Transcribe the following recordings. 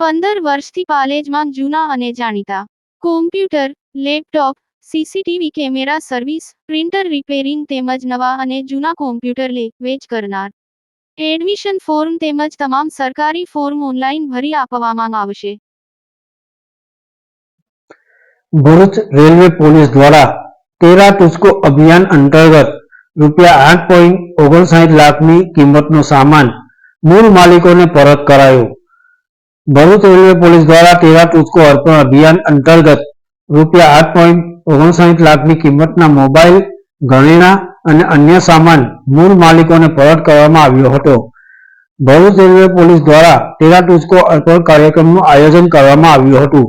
પંદર વર્ષથી પાલેજમાં જૂના અને જાણીતા. Computer laptop CCTV camera service printer repairing તેમજ નવા અને જૂના કોમ્પ્યુટર લે, વેચ કરનાર. એડમિશન ફોર્મ તેમજ તમામ સરકારી ફોર્મ ઓનલાઈન ભરી આપવામાં આવશે. ભરૂચ રેલવે પોલીસ દ્વારા તેરા ટુચકો અભિયાન અંતર્ગત રૂપિયા આઠ પોઈન્ટ ઓગણસાઠ લાખની કિંમતનો સામાન મૂળ માલિકોને પરત કરાયો. ભરૂચ રેલવે પોલીસ દ્વારા તેરા તુસ્કો અર્પણ અભિયાન અંતર્ગત રૂપિયા આઠ પોઈન્ટ ઓગણસાઠ લાખની કિંમતના મોબાઈલ ઘરેણા અને અન્ય સામાન મૂળ માલિકોને પરત કરવામાં આવ્યો હતો. ભરૂચ રેલવે પોલીસ દ્વારા તેરા તુસ્કો અર્પણ કાર્યક્રમનું આયોજન કરવામાં આવ્યું હતું.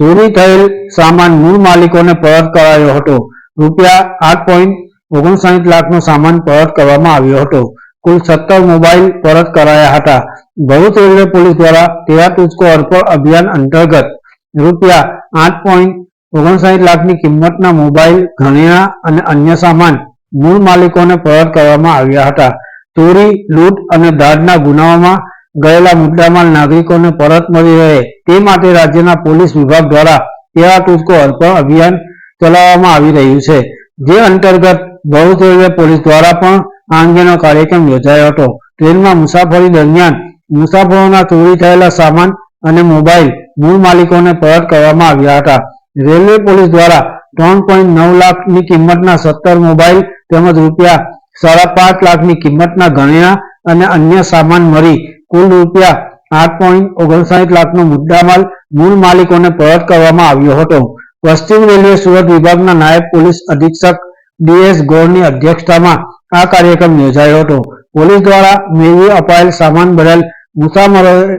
ચોરી થયેલ સામાન મૂળ માલિકોને પરત કરાયો હતો. રૂપિયા આઠ પોઈન્ટ ઓગણસાઠ લાખનો સામાન પરત કરવામાં આવ્યો હતો. કુલ સત્તર મોબાઈલ પરત કરાયા હતા. ભરૂચ રેલવે પોલીસ દ્વારા તેરા તુસ્કો અર્પણ અભિયાન અંતર્ગત રૂપિયા આઠ પોઈન્ટ ઓગણસાઠ લાખની કિંમતના મોબાઈલ, ઘરેણા અને અન્ય સામાન મૂળ માલિકોને પરત કરવામાં આવ્યા હતા. ચોરી, લૂંટ અને દાઢના ગુનાઓમાં ગયેલા મુદ્દામાલ નાગરિકોને પરત મળી રહે તે માટે રાજ્યના પોલીસ વિભાગ દ્વારા તેરા તુસ્કો અર્પણ અભિયાન ચલાવવામાં આવી રહ્યું છે. જે અંતર્ગત ભરૂચ રેલવે પોલીસ દ્વારા પણ આ અંગેનો કાર્યક્રમ યોજાયો હતો. ટ્રેનમાં મુસાફરી દરમિયાન મુસાફરોના ચોરી થયેલા સામાન અને મોબાઈલ મૂળ માલિકોને પરત કરવામાં આવ્યા હતા. રેલવે પોલીસ દ્વારા ત્રણ પોઈન્ટ નવ લાખની કિંમતના સત્તર મોબાઈલ તેમજ રૂપિયા સાડા પાંચ લાખની કિંમતના ઘરેણા અને અન્ય સામાન મળી કુલ રૂપિયા આઠ પોઈન્ટ ઓગણસાઠ લાખનો મુદ્દામાલ મૂળ માલિકોને પરત કરવામાં આવ્યો હતો. પશ્ચિમ રેલવે સુરત વિભાગના નાયબ પોલીસ અધિક્ષક ડીએસ ગોળની અધ્યક્ષતામાં આ કાર્યક્રમ યોજાયો હતો. પોલીસ દ્વારા મેળવી અપાયેલ સામાન બદલ મુસાફરોએ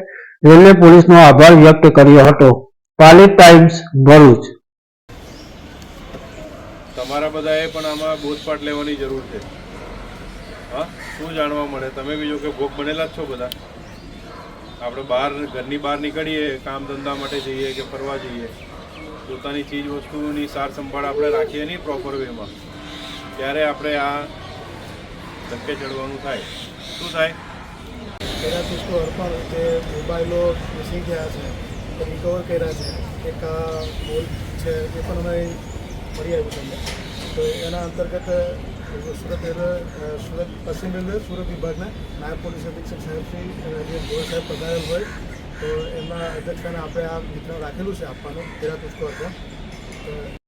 રેલવે પોલીસનો આભાર વ્યક્ત કર્યો હતો. પાલિત ટાઈમ્સ, ભરૂચ. તમારા બધાએ પણ આમાં બોધપાઠ લેવાની જરૂર છે. હા? શું જાણવા મળે? તમે બીજો કે ભોગ બનેલા જ છો બધા? આપણે બહાર, ઘરની બહાર નીકળીએ, કામ ધંધા માટે જઈએ કે ફરવા જઈએ, પોતાની ચીજ વસ્તુની સાર સંભાળ આપણે રાખીએ નહીં પ્રોપર વેમાં ત્યારે આપણે આ ધક્કે ચડવાનું થાય. શું થાય? પુષ્પો અર્પણ જે મોબાઈલો મિસિંગ થયા છે રિકવર કર્યા છે. એક બોલ છે એ પણ અમે મળી આવ્યું તમને તો એના અંતર્ગત સુરત રેલવે સુરત પશ્ચિમ રેલવે સુરત વિભાગના નાયબ પોલીસ અધિક્ષક સાહેબ શ્રી અ, જે ગોળ સાહેબ પધારેલ હોય તો એમના અધ્યક્ષતાને આપણે આ વિતરણ રાખેલું છે આપવાનું. પુષ્પો અર્પણ